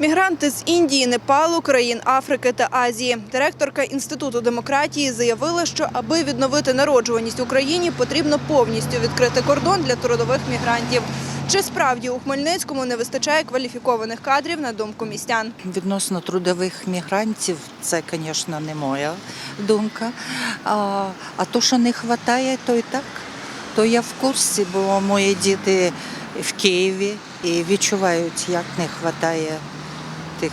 Мігранти з Індії, Непалу, країн Африки та Азії. Директорка Інституту демократії заявила, що аби відновити народжуваність Україні, потрібно повністю відкрити кордон для трудових мігрантів. Чи справді у Хмельницькому не вистачає кваліфікованих кадрів на думку містян? Відносно трудових мігрантів, це, звісно, не моя думка. А, а то, що не вистачає, то і так. То я в курсі, бо мої діти в Києві і відчувають, як не вистачає тих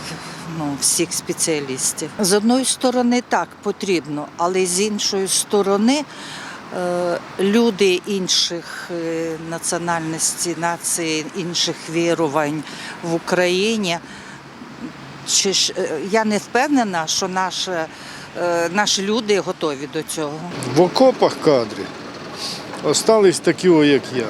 ну, всіх спеціалістів. З одної сторони так потрібно, але з іншої сторони е, люди інших е, національностей, націй, інших вірувань в Україні. Чи ж е, я не впевнена, що наші, е, наші люди готові до цього. В окопах кадри. Остались такі, як я.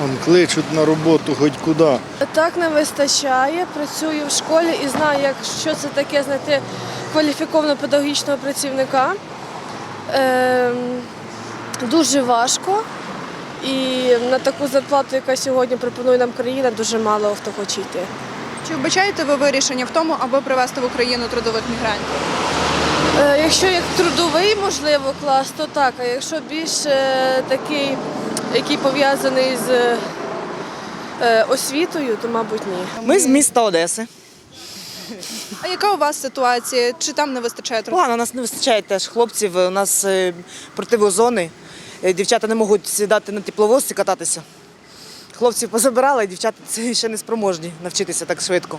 Вон кличуть на роботу хоч куди. Так не вистачає. Працюю в школі і знаю, як, що це таке знайти кваліфікованого педагогічного працівника. Ем, дуже важко. І на таку зарплату, яка сьогодні пропонує нам країна, дуже мало хто хоче йти. Чи вбачаєте ви вирішення в тому, аби привезти в Україну трудових мігрантів? Е, якщо як трудовий, можливо, клас, то так. А якщо більш е, такий, який пов'язаний з е, освітою, то мабуть ні. Ми з міста Одеси. А яка у вас ситуація? Чи там не вистачає трудових? Погано, у нас не вистачає теж хлопців. У нас е, противозони. Е, Дівчата не можуть сідати на тепловоз і кататися. Хлопців позабирали, а дівчата ще не спроможні навчитися так швидко.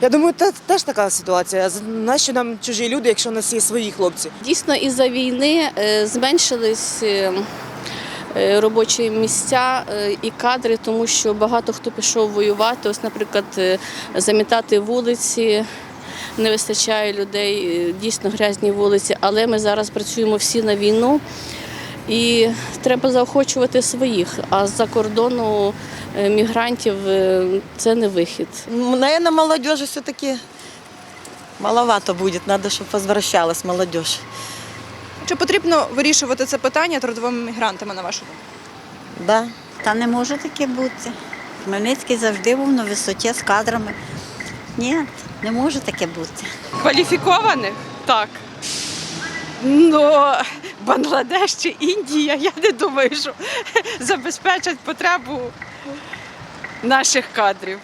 Я думаю, це теж така ситуація. Нащо нам чужі люди, якщо у нас є свої хлопці? Дійсно, із-за війни е, зменшились е, е, робочі місця е, і кадри, тому що багато хто пішов воювати. Ось, наприклад, е, замітати вулиці. Не вистачає людей, е, дійсно грязні вулиці, але ми зараз працюємо всі на війну і треба заохочувати своїх. А з-за кордону е, мігрантів е, це не вихід. Наверное, молодежи все-таки маловато будет. Надо, чтобы возвращалась молодежь. Чи потрібно вирішувати це питання трудовими мігрантами, на вашу думку? Да. Та не може таке бути. Хмельницький завжди був на висоті з кадрами. Ні, не може таке бути. Кваліфікованих? Так. Ну, Бангладеш чи Індія, я не думаю, що забезпечать потребу наших кадрів.